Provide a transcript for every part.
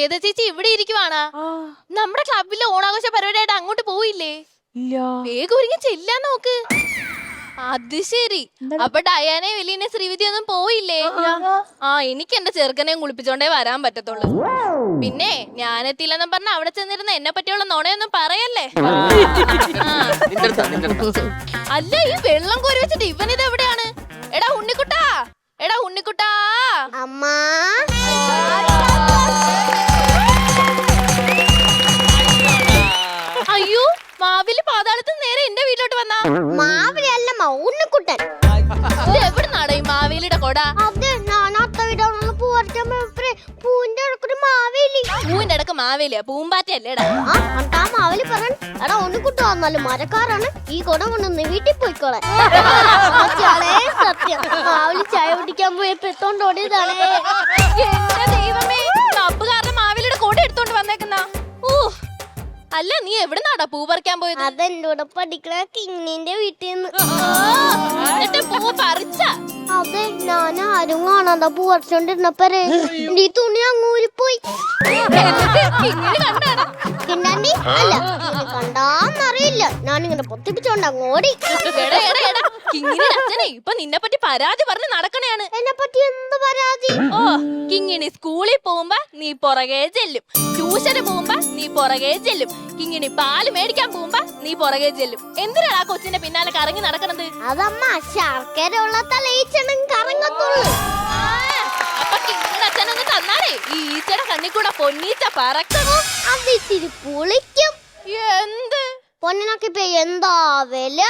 ശ്വേത ചേച്ചി ഇവിടെ ഇരിക്കുവാണ്? ആ, നമ്മുടെ ക്ലബിലെ ഓണാഘോഷ പരിപാടിയായിട്ട് അങ്ങോട്ട് പോയില്ലേ ഇല്ല. വേഗം ഒരുങ്ങി ചെല്ലാൻ നോക്ക്. അത് ശരി. അപ്പൊ ഡയാനെ വെലീനെ ശ്രീവിധി ഒന്നും പോയില്ലേ? ആ എനിക്ക് എന്റെ ചെറുക്കനെയും കുളിപ്പിച്ചോണ്ടേ വരാൻ പറ്റത്തുള്ളൂ. പിന്നെ ഞാനെത്തിയില്ലെന്നും പറഞ്ഞ അവിടെ ചെന്നിരുന്ന എന്നെ പറ്റിയുള്ള നുണയൊന്നും പറയല്ലേ? അല്ല ഈ വെള്ളം കോരി വെച്ചിട്ട് ഇവനിത് എവിടെയാണ്? എടാ ഉണ്ണിക്കുട്ടാ. എടാ ഉണ്ണിക്കുട്ടാ. മാവിലല്ലമ്മ ഉണ്ണിക്കുട്ടൻ ഇത് ഈ മാവേലിയുടെ കൊട? അത് വിടാനുള്ള പൂവരച്ച പൂവിന്റെ ഇടക്കൊരു മാവേലി. പൂവിന്റെ ഇടയ്ക്ക് മാവേലിയാ? പൂമ്പാറ്റയല്ലേടാ? ആ മാവേലി പറയൻ എടാ ഉണ്ണിക്കുട്ടൻ വന്നാലും മരക്കാരാണ്. ഈ കുട കൊണ്ടുവന്ന് വീട്ടിൽ പോയിക്കോളെ. അച്ഛാളേ സത്യം. മാവേലി ചായ കുടിക്കാൻ പോയപ്പോ എത്തോണ്ട് ഓടിയതാണേ? എന്റെ ദൈവമേ ക്ലബ്ബ് കാരണം മാവേലിയുടെ കൊട എടുത്തോണ്ട് വന്നേക്കുന്ന. അല്ല നീ എവിടുന്നാടാ പൂ പറിക്കാൻ പോയത്? അതെന്റെ കൂടെ പഠിക്കണ കിങ്ങിന്റെ വീട്ടിൽ നിന്ന് എന്നിട്ട് പൂ പറിച്ച? അതെ ഞാൻ ആരും കാണാതെ പൂ പറിച്ചോണ്ടിരുന്നപ്പോ നീ ഈ തുണി അങ്ങൂരി പോയി കിണ്ടാണ്ടി അല്ല കണ്ടാന്നറിയില്ല. ഞാനിങ്ങനെ പൊത്തിപ്പിച്ചോണ്ട് അങ്ങോടി. കിങ്ങിണിയുടെ അച്ഛനെ ഇപ്പൊ നിന്നെ പറ്റി പരാതി പറഞ്ഞ് നടക്കണയാണ്. എന്നെ പറ്റി എന്ത് പരാതി? ഓ കിങ്ങിണി സ്കൂളിൽ പോകുമ്പോ നീ പുറകെ ചെല്ലും. ട്യൂഷന് പോകുമ്പോ നീ പുറകെ ചെല്ലും. കിങ്ങിണി പാൽ മേടിക്കാൻ പോകുമ്പോ നീ പുറകെ ചെല്ലും. എന്തിനാണ് ആ കൊച്ചിന്റെ പിന്നാലെ കറങ്ങി നടക്കണത്? അതമ്മ ശർക്കര ഉള്ള തലയിച്ചണം കറങ്ങത്തുള്ളൂ. അപ്പൊ കിങ്ങിണിയുടെ അച്ഛനൊന്ന് തന്നാലേ ഈ ഈച്ചയുടെ കണ്ണിൽ കൂടെ പൊന്നീച്ച പറക്കണോ? അത് ഇത്തിരി പുളിക്കും. എന്ത് പൊന്നിനൊക്കെ ഇപ്പൊ എന്താ വില?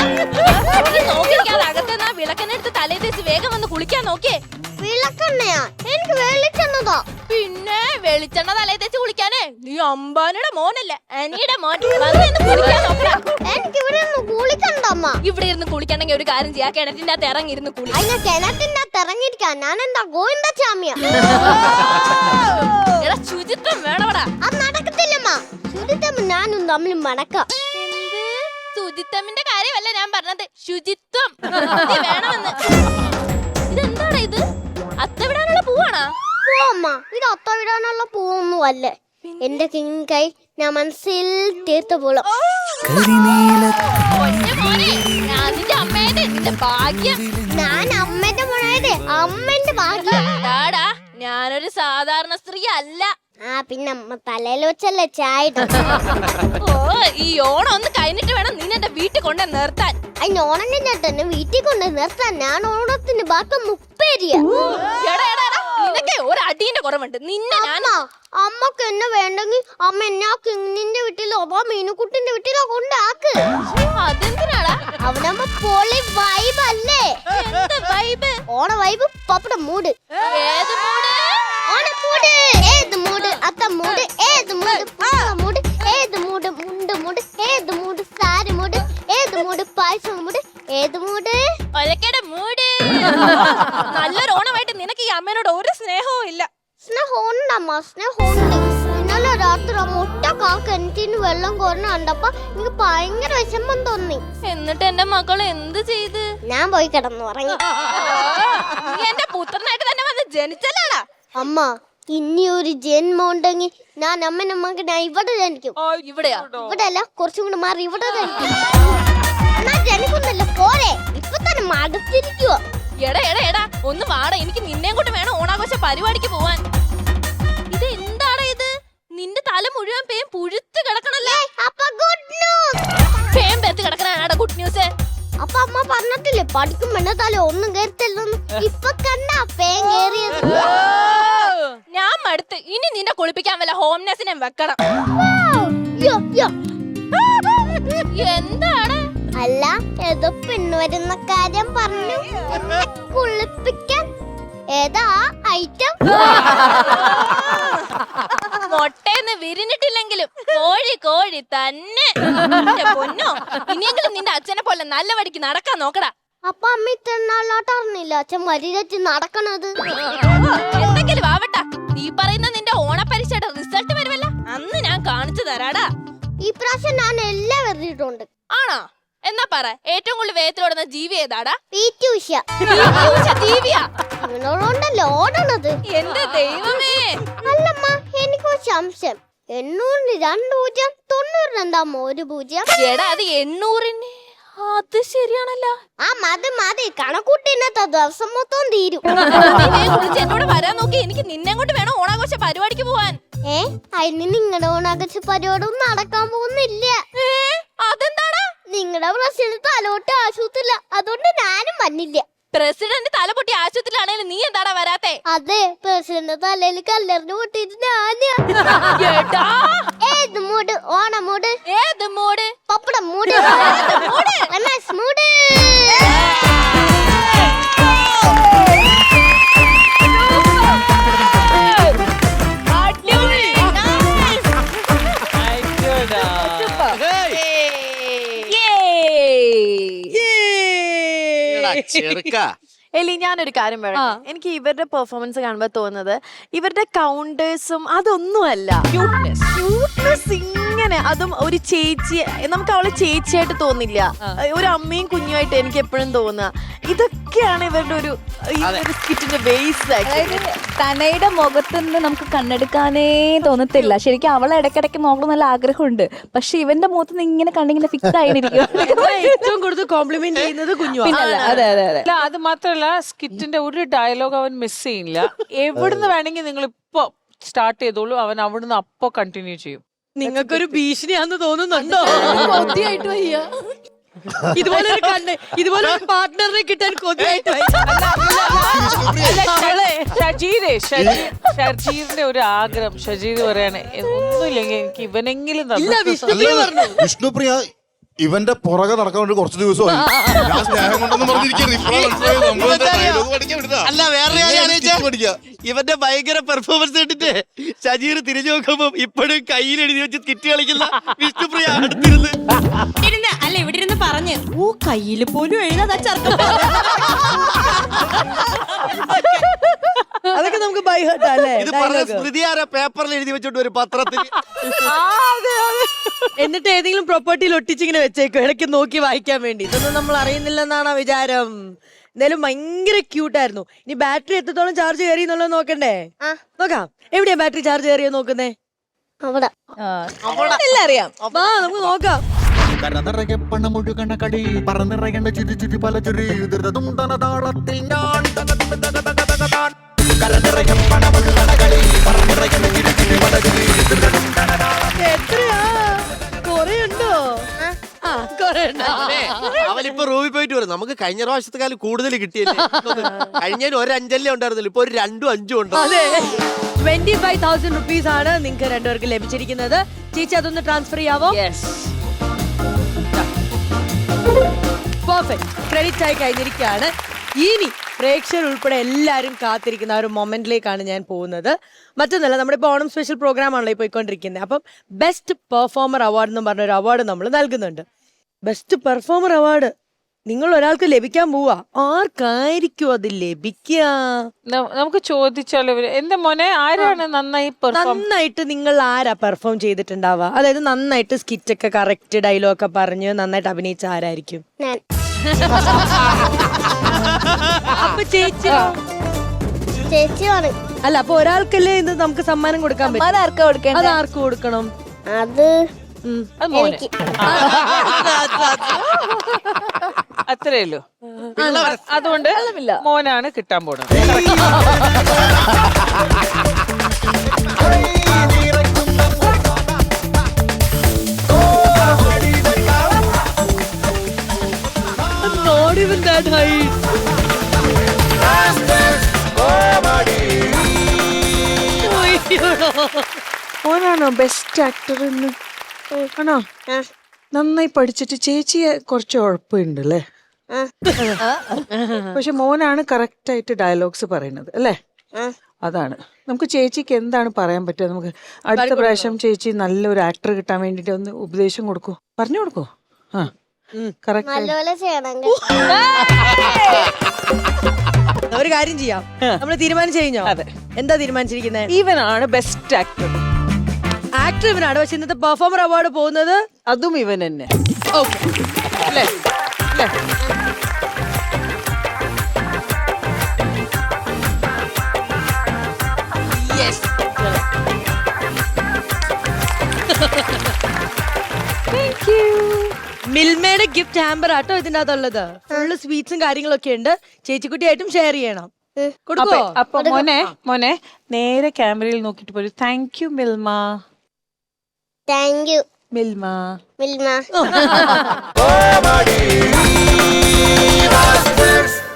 നോക്കിയിരിക്കാതെ അകത്തുനിന്ന് ആ വിളക്കെന്നെടുത്ത് തലേ തേച്ച് വേഗം വന്ന് കുളിക്കാൻ നോക്കിയേ. വിളക്കെണ്ണയാ? എനിക്ക് വെളിച്ചെണ്ണതാ. പിന്നെ വെളിച്ചെണ്ണ തലേ തേച്ച് കുളിക്കാനേ? നീ അമ്പാനിയുടെ മോനല്ലേ അനിയുടെ മോൻ. വന്ന് നിന്ന് കുളിക്കാൻ നോക്കടാ. എനിക്ക് ഇവിടെ നിന്ന് കുളിക്കണ്ടമ്മ ഇവിടെ ഇരുന്ന് കുളിക്കണമെങ്കിൽ ഒരു കാര്യം ചെയ്യാ. കിണറ്റിന്റെ അകത്ത് ഇറങ്ങിയിരുന്ന് കുളി. അതിനെ കിണറ്റിന്റെ അകത്ത് ഇറങ്ങിയിരിക്കാൻ ഞാൻ എന്താ ഗോവിന്ദച്ചാമിയ എടാ ശുചിത്വം വേണവടാ അത് നടക്കത്തില്ലമ്മ. ശുചിത്വം ഞാനും തമ്മിൽ മടക്കാം ശുചിത്വമിന്റെ കാര്യമല്ല ഞാൻ പറഞ്ഞത്. ശുചിത്വം. ഇത് വേണമെന്ന്. ഇതെന്താടാ ഇത്? അത്തവിടാനുള്ള പൂവാണാ? പൂവമ്മ ഇത് അത്തവിടാനുള്ള പൂവൊന്നും അല്ലേ എന്റെ കിങ് കൈ ഞാൻ മനസ്സിൽ തീർത്ത പോളും. ഞാൻ അമ്മേന്റെ മോനായത് അമ്മന്റെ ഭാഗ്യം. ഞാനൊരു സാധാരണ സ്ത്രീ അല്ല. ആ പിന്നെ തലയിൽ വെച്ചല്ലേ ചായ ഓ ഈ ഓണം ഒന്ന് കഴിഞ്ഞിട്ട് വേണം നീ എന്റെ വീട്ടിൽ കൊണ്ട് നിർത്താൻ. അതിന് ഓണം കഴിഞ്ഞിട്ട് വീട്ടിൽ കൊണ്ട് നിർത്താൻ. ഞാൻ ഓണത്തിന് ബാക്കി മുപ്പേരിയ. നിനക്ക് ഒരു അടീന്റെ കുറവുണ്ട്. നിന്നെ ഞാൻ അമ്മയ്ക്ക് എന്നെ വേണ്ടെങ്കിൽ അമ്മ എന്നെ ആ കിങ്ങിന്റെ വീട്ടിലോ അതോ മീനുക്കുട്ടിന്റെ വീട്ടിലോ കൊണ്ടാക്ക്. അതെന്തിനാടാ? അവനമ്മ പൊളി വൈബ് അല്ലേ? വൈബ് ഓണ വൈബ് പപ്പട മൂട്. ഏത് മൂട്? ഓണ മൂട് ഏത് മൂട് ഏത് മൂട്? പപ്പട മൂട് ഏത് മൂട്? മുണ്ട് മൂട് ഏത് മൂട്? സാരി മൂട് ഏത് മൂട്? പായസം മൂട് ഏത് മൂട്? ഒലക്കയുടെ മൂട്. നല്ലൊരു ഓണമായിട്ട് നിനക്ക് ഈ അമ്മേനോട് ഒരു സ്നേഹവും ഇല്ല. സ്നേഹമുണ്ടമ്മ സ്നേഹമുണ്ട്. ഇന്നലെ രാത്രി മുട്ട കാക്ക എനിക്ക് വെള്ളം കുറഞ്ഞ കണ്ടപ്പോ എനിക്ക് ഭയങ്കര വിഷമം തോന്നി. എന്നിട്ട് എന്റെ മക്കൾ എന്ത് ചെയ്ത്? ഞാൻ പോയി കിടന്നു നീ എന്റെ പുത്രനായിട്ട് തന്നെ വന്ന് ജനിച്ചല്ലാണ് അമ്മ ഇനി ഒരു ജന്മ ഉണ്ടെങ്കിൽ ഞാൻ അമ്മനെ മകൻ ഞാൻ ഇവിടെ ജനിക്കും. ഇവിടെയാ. ഇവിടെ അല്ല കുറച്ചും കൂടെ മാറി ഇവിടെ ജനിക്കും. ജനിക്കുന്നില്ല പോരെ. ഇപ്പൊ തന്നെ മടുത്തിരിക്കുവോ. എടാ എടാ എടാ ഒന്ന് വാടാ. എനിക്ക് നിന്നെയും കൊണ്ട് വേണം ഓണാഘോഷ പരിപാടിക്ക് പോവാൻ. ഇത് എന്താണ് ഇത്? നിന്റെ തല മുഴുവൻ പേയും പുഴുത്ത് കിടക്കണല്ലേ? അപ്പൊ ഗുഡ് ന്യൂസ് പേയും പേത്ത് കിടക്കണാടാ ഗുഡ് ന്യൂസ് അപ്പൊ അമ്മ പറഞ്ഞിട്ടില്ലേ പഠിക്കും വേണ്ട തല ഒന്നും കയറ്റല്ലെന്ന് ഇപ്പൊ കണ്ട പേൻ കേറിയത് ഞാൻ മടുത്ത്. ഇനി നിന്നെ കുളിപ്പിക്കാൻ വല്ല ഹോംനെസിനെ വെക്കണം. എന്താണ്? അല്ല ഏതോ പെണ്ണുവരുന്ന കാര്യം പറഞ്ഞു. കുളിപ്പിക്കാൻ ഏതാ ഐറ്റം മൊട്ടേന്ന് വിരിഞ്ഞിട്ടില്ലെങ്കിലും കോഴി കോഴി തന്നെ. പൊന്നോ ഇനിയെങ്കിലും നിന്റെ അച്ഛനെ പോലെ നല്ല വഴിക്ക് നടക്കാൻ നോക്കടാ. അപ്പൊ അമ്മ അറിഞ്ഞില്ല അച്ഛൻ വരിരച്ച് നടക്കണത്? എന്തെങ്കിലും ആവട്ടെ. നീ പറയുന്ന നിന്റെ ഓണപരീക്ഷയുടെ റിസൾട്ട് വരുമല്ല. അന്ന് ഞാൻ കാണിച്ചു തരാടാ. ഈ പ്രാവശ്യം ഞാൻ എല്ലാം എഴുതിയിട്ടുണ്ട്. ആണോ? എന്നാ പറ ഏറ്റവും കൂടുതൽ വേഗത്തിലോടുന്ന ജീവി ഏതാടാ? പി ടി ഉഷ ജീവിയാ? ഇവനോടുണ്ടല്ലോ ഓടണത്. എന്റെ ദൈവമേ. അല്ലമ്മ എനിക്കൊരു സംശയം. എണ്ണൂറിന് രണ്ട് പൂജ്യം തൊണ്ണൂറിന് എന്താ ഒരു പൂജ്യം? എടാ അത് എണ്ണൂറിന്. അത് ശരിയാണല്ല. ആ മതി മതി. കണക്കൂട്ടിനത്തെ ദിവസം മൊത്തം തീരും. നിന്നെ എന്നോട് വരാൻ നോക്കി. എനിക്ക് നിന്നെ കൊണ്ട് വേണം ഓണാഘോഷ പരിപാടിക്ക് പോവാൻ. ഏ അതിന് നിങ്ങളുടെ ഓണാഘോഷ പരിപാടിയൊന്നും നടക്കാൻ പോകുന്നില്ല. അതെന്താണ് നിങ്ങളുടെ പ്രസിഡന്റ് തലോട്ട് ആശുപത്രിയില്ല അതുകൊണ്ട് ഞാനും വന്നില്ല. പ്രസിഡന്റ് തലപൊട്ടി ആശുപത്രിയിലാണേലും നീ എന്താടാ വരാത്തെ? അതെ പ്രസിഡന്റ് തലയിൽ കല്ലെറിഞ്ഞു പൊട്ടിയിട്ട് ഞാനാ. ഏത് മൂട്? ഓണ മൂട് ചെറുക്ക. എലി ഞാനൊരു കാര്യം പറയാം എനിക്ക് ഇവരുടെ പെർഫോമൻസ് കാണുമ്പോൾ തോന്നുന്നത് ഇവരുടെ കൗണ്ടേഴ്സും അതൊന്നുമല്ല. ക്യൂട്ട്നെസ് ഇങ്ങനെ അതും ഒരു ചേച്ചി നമുക്ക് അവളെ ചേച്ചിയായിട്ട് തോന്നില്ല. ഒരു അമ്മയും കുഞ്ഞുമായിട്ട് എനിക്ക് എപ്പോഴും തോന്നുക. ഇതൊക്കെയാണ് ഇവരുടെ ഒരു ഈ സ്കിറ്റിന്റെ ബേസ് അതായത് തനയുടെ മുഖത്ത് നിന്ന് നമുക്ക് കണ്ണെടുക്കാനേ തോന്നത്തില്ല. ശരിക്കും അവളെ ഇടയ്ക്കിടയ്ക്ക് നോക്കണം നല്ല ആഗ്രഹമുണ്ട്. പക്ഷെ ഇവന്റെ മുഖത്ത് നിന്ന് ഇങ്ങനെ കണ്ടിങ്ങനെ ഫിക്സ് ആയിരിക്കും ഏറ്റവും കൂടുതൽ കോംപ്ലിമെന്റ് ചെയ്യുന്നത് കുഞ്ഞു അതെ അതെ അതെ. അല്ല അത് മാത്രല്ല സ്കിറ്റിന്റെ ഒരു ഡയലോഗ് അവൻ മിസ് ചെയ്യില്ല. എവിടുന്ന് വേണമെങ്കിൽ നിങ്ങൾ ഇപ്പൊ സ്റ്റാർട്ട് ചെയ്തോളൂ അവൻ അവിടുന്ന് അപ്പോ കണ്ടിന്യൂ ചെയ്യും. നിങ്ങൾക്കൊരു ഭീഷണിയാന്ന് തോന്നുന്നുണ്ടോ? ഇതുപോലെ ഒരു കണ്ണ് ഇതുപോലെ ഒരു പാർട്ട്ണറിനെ കിട്ടാൻ കൊതിയായിട്ട് വയ്യ. ഷജീരെ ഷജീറിന്റെ ഒരു ആഗ്രഹം. ഷജീർ പറയാണ് "എ- ഒന്നുമില്ലെങ്കിൽ എനിക്ക് ഇവനെങ്കിലും വിഷ്ണുപ്രിയ ഇവന്റെ പുറകെ നടക്കാൻ വേണ്ടി കുറച്ച് ദിവസമായി. ഞാൻ സ്നേഹം കൊണ്ടെന്ന് പറഞ്ഞിരിക്കുന്നു. ഇവന്റെ ഭയങ്കര പെർഫോമൻസ് കണ്ടിട്ട് ഷജീർ തിരിഞ്ഞു നോക്കുമ്പോ ഇപ്പോഴും കയ്യിൽ എഴുതി വെച്ച് കിറ്റ് കളിക്കുന്ന വിഷ്ണുപ്രിയ അടുത്തിരുന്ന്. ഇരുന്ന് അല്ല ഇവിടെ ഇരുന്ന് പറഞ്ഞു ഓ കയ്യിൽ പോലും എഴുതാ ചെറുക്കം അതൊക്കെ നമുക്ക് ബൈ ഹേർട്ട് അല്ലേ? ഇത് പറഞ്ഞ സ്മൃതി ആരാ? പേപ്പറിൽ എഴുതി വെച്ചോണ്ട് ഒരു പത്രത്തിൽ എന്നിട്ട് ഏതെങ്കിലും പ്രോപ്പർട്ടിയിൽ ഒട്ടിച്ചിങ്ങനെ വെച്ചേക്കും? ഇടയ്ക്ക് നോക്കി വായിക്കാൻ വേണ്ടി. ഇതൊന്നും നമ്മൾ അറിയുന്നില്ലെന്നാണ് വിചാരം? എന്തായാലും ഭയങ്കര ക്യൂട്ടായിരുന്നു ഇനി ബാറ്ററി എത്രത്തോളം ചാർജ് കയറി എന്നുള്ളത് നോക്കണ്ടേ? ആ. നോക്കാം. എവിടെയാ ബാറ്ററി ചാർജ് കയറിയോ നോക്കുന്നേ? അവിടെ. അറിയാം. വാ നമുക്ക് നോക്കാം. കരനിറയെ പണമൊഴുകണ കടി പറന്നിറയേണ്ട ചിരി ചിരി പല ചുരി. ഞാൻ. കരനിറയെ പണമൊഴുകണ കളി പറന്നിറയേണ്ട പല ചിരി. ധൃതതും തനതാളത്തിൽ എത്രയാ? കൊറേ ഉണ്ടോ ആ അവനിപ്പോ റൂമിൽ പോയിട്ട് വരും. നമുക്ക് കഴിഞ്ഞ പ്രാവശ്യത്തെ കാലം കൂടുതൽ കിട്ടിയത് കഴിഞ്ഞ ഒരു അഞ്ചല്ലേ ഉണ്ടായിരുന്നില്ല ഇപ്പൊ ഒരു രണ്ടും അഞ്ചും ഉണ്ടോ? ട്വന്റി ഫൈവ് തൗസൻഡ് റുപ്പീസ് ആണ് നിങ്ങൾക്ക് രണ്ടുപേർക്ക് ലഭിച്ചിരിക്കുന്നത്. ചേച്ചി അതൊന്ന് ട്രാൻസ്ഫർ ചെയ്യാവോ? പെർഫെക്റ്റ് ക്രെഡിറ്റ് ആയി കഴിഞ്ഞിരിക്കുകയാണ്. ഇനി പ്രേക്ഷകർ ഉൾപ്പെടെ എല്ലാവരും കാത്തിരിക്കുന്ന ആ ഒരു മൊമെന്റിലേക്കാണ് ഞാൻ പോകുന്നത്. മറ്റൊന്നല്ല നമ്മുടെ ഇപ്പോൾ ഓണം സ്പെഷ്യൽ പ്രോഗ്രാം ആണല്ലോ പോയിക്കൊണ്ടിരിക്കുന്നത് അപ്പം ബെസ്റ്റ് പെർഫോമർ അവാർഡ് എന്ന് പറഞ്ഞൊരു അവാർഡ് നമ്മൾ നൽകുന്നുണ്ട്. ബെസ്റ്റ് പെർഫോമർ അവാർഡ് നിങ്ങൾ ഒരാൾക്ക് ലഭിക്കാൻ പോവാ. ആർക്കായിരിക്കും അത് ലഭിക്കുക നമുക്ക് ചോദിച്ചാലോ എന്റെ മോനെ ആരാണ് നന്നായി പെർഫോം നന്നായിട്ട് നിങ്ങൾ ആരാ പെർഫോം ചെയ്തിട്ടുണ്ടാവുക? അതായത് നന്നായിട്ട് സ്കിറ്റ് ഒക്കെ കറക്റ്റ് ഡയലോഗ് ഒക്കെ പറഞ്ഞ് നന്നായിട്ട് അഭിനയിച്ച ആരായിരിക്കും? അപ്പൊ ചേച്ചി ചേച്ചിയാണ് അല്ല അപ്പൊ ഒരാൾക്കല്ലേ ഇത് നമുക്ക് സമ്മാനം കൊടുക്കാൻ പറ്റും? ആർക്കാ കൊടുക്കേണ്ടത് അത് ആർക്ക് കൊടുക്കണം? അത് ഉം. അത് മോനെ. എനിക്ക്. അത്രേ ഉള്ളൂ. അതുകൊണ്ട് മോനാണ് കിട്ടാൻ പോണത്. That height. മോനാണോ ബെസ്റ്റ് ആക്ടർ എന്ന്? ആണോ. നന്നായി പഠിച്ചിട്ട് ചേച്ചിയെ കുറച്ച് ഉഴപ്പുണ്ട് അല്ലേ. പക്ഷെ മോനാണ് കറക്റ്റ് ആയിട്ട് ഡയലോഗ്സ് പറയുന്നത് അല്ലേ? അതാണ്. നമുക്ക് ചേച്ചിക്ക് എന്താണ് പറയാൻ പറ്റുക? നമുക്ക് അടുത്ത പ്രാവശ്യം ചേച്ചി നല്ലൊരു ആക്ടർ കിട്ടാൻ വേണ്ടിട്ട് ഒന്ന് ഉപദേശം കൊടുക്കൂ. പറഞ്ഞു കൊടുക്കൂ ആ. നല്ലപോലെ ചെയ്യണം ഒരു കാര്യം ചെയ്യാം. നമ്മൾ തീരുമാനിച്ചു കഴിഞ്ഞോ? അതെ. എന്താ തീരുമാനിച്ചിരിക്കുന്നത് ഇവനാണ് ബെസ്റ്റ് ആക്ടർ ആക്ടർ ഇവനാണ്. പക്ഷെ ഇന്നത്തെ പെർഫോമർ അവാർഡ് പോകുന്നത് അതും ഇവൻ തന്നെ. ഓക്കെ അല്ലേ അല്ലേ അമ്മയുടെ ഗിഫ്റ്റ് ഹാമ്പർ ആട്ടോ ഇതിന്റെ അകത്തുള്ളത് ഫുള്ള് സ്വീറ്റ്സും കാര്യങ്ങളൊക്കെ ഉണ്ട്. ചേച്ചിക്കുട്ടിയായിട്ടും ഷെയർ ചെയ്യണം. കൊടുക്കോ അപ്പൊ മോനെ മോനെ നേരെ ക്യാമറയിൽ നോക്കിട്ട് പോലും thank you Milma. Thank you Milma. Milma.